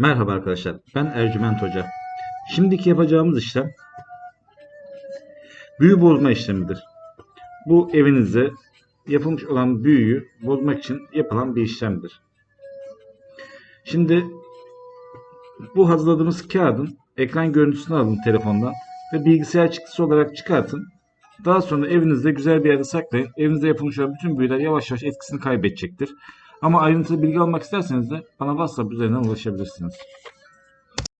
Merhaba arkadaşlar, ben Ercüment Hoca. Şimdiki yapacağımız işlem büyü bozma işlemidir. Bu evinizde yapılmış olan büyüyü bozmak için yapılan bir işlemdir. Şimdi bu hazırladığımız kağıdın ekran görüntüsünü alın telefondan ve bilgisayar çıktısı olarak çıkartın. Daha sonra evinizde güzel bir yerde saklayın. Evinizde yapılmış olan bütün büyüler yavaş yavaş etkisini kaybedecektir. Ama ayrıntılı bilgi almak isterseniz de bana WhatsApp üzerinden ulaşabilirsiniz.